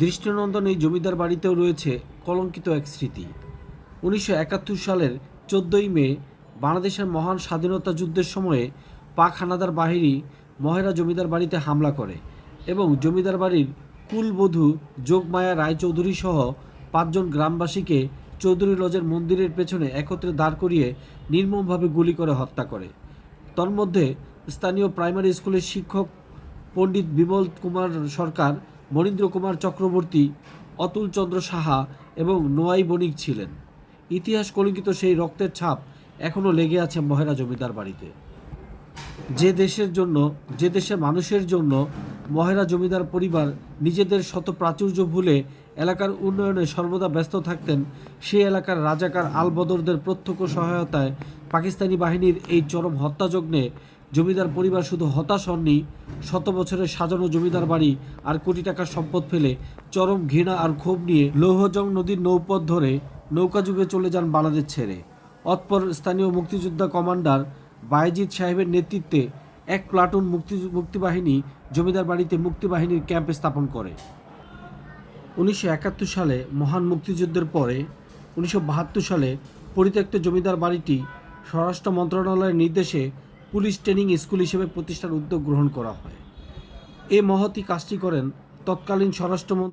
দৃষ্টিনন্দন এই জমিদার বাড়িতেও রয়েছে কলঙ্কিত এক স্মৃতি। উনিশশো একাত্তর সালের চোদ্দোই মে বাংলাদেশের মহান স্বাধীনতা যুদ্ধের সময়ে পাক হানাদার বাহিনী মহেরা জমিদার বাড়িতে হামলা করে এবং জমিদার বাড়ির কুলবধূ যোগমায়া রায়চৌধুরী সহ পাঁচজন গ্রামবাসীকে চৌধুরী লজের মন্দিরের পেছনে একত্রে দাঁড় করিয়ে নির্মমভাবে গুলি করে হত্যা করে। তন্মধ্যে স্থানীয় প্রাইমারি স্কুলের শিক্ষক পণ্ডিত বিমল কুমার সরকার মনীন্দ্র কুমার চক্রবর্তী, অতুল চন্দ্র সাহা এবং নোয়াই বণিক ছিলেন। ইতিহাস কলঙ্কিত সেই রক্তের ছাপ এখনও লেগে আছে মহেরা জমিদার বাড়িতে। যে দেশের জন্য, যে দেশের মানুষের জন্য মহেরা জমিদার পরিবার নিজেদের শত প্রাচুর্য ভুলে এলাকার উন্নয়নে সর্বদা ব্যস্ত থাকতেন সেই এলাকার রাজাকার আলবদরদের প্রত্যক্ষ সহায়তায় পাকিস্তানি বাহিনীর এই চরম হত্যাযজ্ঞে জমিদার পরিবার শুধু হতাশ হননি, শত বছরের সাজানো জমিদার বাড়ি আর কোটি টাকার সম্পদ ফেলে চরম ঘৃণা আর ক্ষোভ নিয়ে লৌহজং নদীর নৌপথ ধরে নৌকা যুগে চলে যান বাংলাদেশ ছেড়ে। অতপর স্থানীয় মুক্তিযোদ্ধা কমান্ডার বায়েজিৎ সাহেবের নেতৃত্বে এক প্লাটুন মুক্তি মুক্তিবাহিনী জমিদার বাড়িতে মুক্তিবাহিনীর ক্যাম্প স্থাপন করে। উনিশশো একাত্তর সালে মহান মুক্তিযুদ্ধের পরে উনিশশো বাহাত্তর সালে পরিত্যক্ত জমিদার বাড়িটি স্বরাষ্ট্র মন্ত্রণালয়ের নির্দেশে পুলিশ ট্রেনিং স্কুল হিসেবে প্রতিষ্ঠার উদ্যোগ গ্রহণ করা হয়। এ মহতি কাজটি করেন তৎকালীন স্বরাষ্ট্রমন্ত্রী